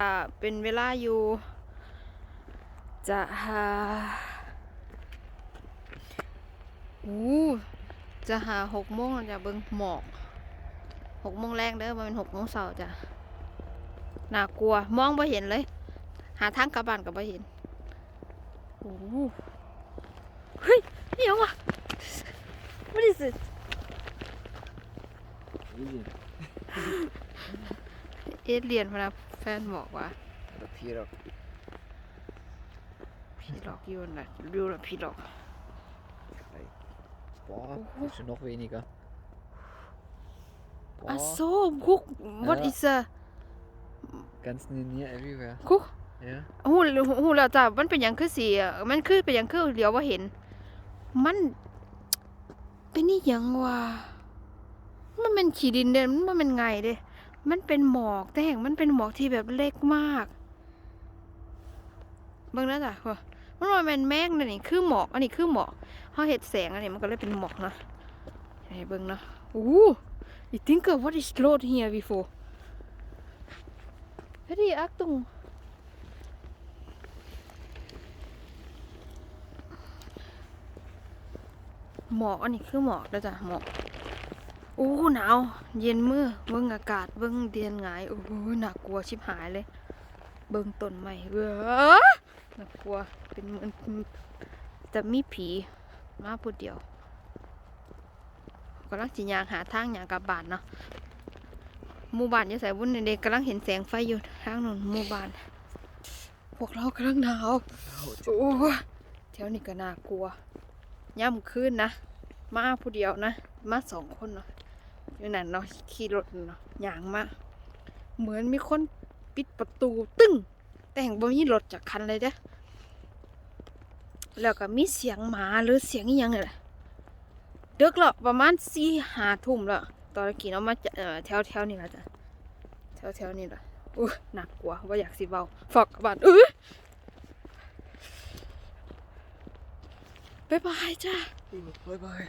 อ่าเป็นเวลาอยู่ จะหาอู้จะหาหกโมงจะเบิ่งหมอกหกโมงแรงเด้อมันเป็นหกโมงเช้าจ้ะน่ากลัวมองไม่เห็นเลย หาทางกลับบ้านก็ไม่เห็นโอ้โหเฮ้ยเดี๋ยวอะ What is it เอสเรียนพนะแฟนบอกว่า The Pirog. พี่หลอกอยู่นะอยู่นะพี่หลอก Boah, Oh. ist schon noch weniger. อะ Boah, โซคุก what เออ is a ganz near everywhere. คุก Ja. หูหูแล้วจ้ะมันเป็นหยังคือสีอะมันคือเป็นหยังคือเดี๋ยวว่าเห็น มันเป็นนี่ยังวะมันเป็นขีดินเด่นมันเป็นไงเด้ มันเป็นหมอกแต่แห่งมันเป็นหมอกที่แบบเล็กมากเบิ่งนะจ้ะว่ามันว่าเป็นแมงนะนี่คือหมอก อันนี้คือหมอกเขาเห็ดแสงอันนี้มันก็เลยเป็นหมอกนะให้เบิ่งนะโอ้ you think of what is road here before Very Achtung หมอกอันนี้คือหมอกแล้วจ้ะหมอก อ้หนาว เย็นมือเบิ่งอากาศเบิ่งเดียนหงายโอ้โหน่ากลัวชิบหายเลย เบิ่งต้นไม้เว้อน่ากลัวเป็นเหมือนจะมีผีมาผู้เดียวกำลังจิยางหาทางอย่างกลับบ้านเนาะหมู่บ้านอยู่ใส่บุญเด็กกำลังเห็นแสงไฟอยู่ทางนู้นหมู่บ้าน พวกเรากำลังหนาวโอ้แถวนี้ก็น่ากลัวย่ำคืนนะ มาผู้เดียวนะ มาสองคนเนาะ อยู่นั่นเนาะขี่รถเนาะย่างมาเหมือนมีคนปิดประตูตึ้ง แต่งบ่มีรถจากคันเลยเด้อแล้วก็มีเสียงหมาหรือเสียงอหยังนี่แหละเดึกแล้วประมาณสี่ห้าทุ่มแล้วตอนกี้เราะมาจะแถวแถวๆนี่แหละจ้ะแถวแถวๆนี่แหละอุ้ยน่ากลัวว่าอยากสิเบาฝากกลับบ้านเออบ๊ายบายจ้า Bye bye.